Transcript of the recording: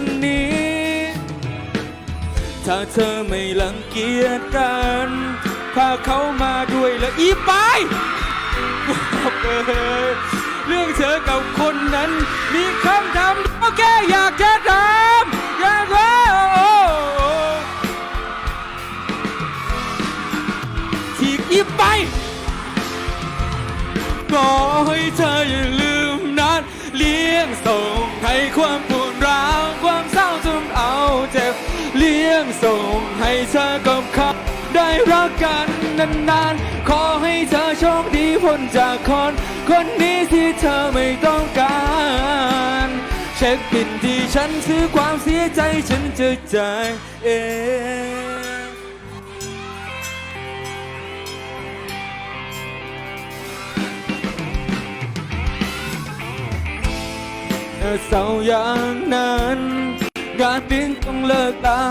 ันนี้ ถ้าเธอไม่ลังเกียจกัน พาเขามาด้วยและอีไปบอกเลยเรื่องเธอกับคนนั้น มีคำถามก็แค่อยากจะถามอยากว่าทีกอีไปขอให้เธออย่าลืมนัดเลี้ยงส่งให้ความป เจ็บ เลี้ยงส่งให้เธอกับเขาได้รักกันนานๆ ขอให้เธอโชคดีพ้นจากคน คนนี้ที่เธอไม่ต้องการ เช็คบินที่ฉันซื้อความเสียใจฉันจะจ่ายเองเศร้าอย่างนั้น การ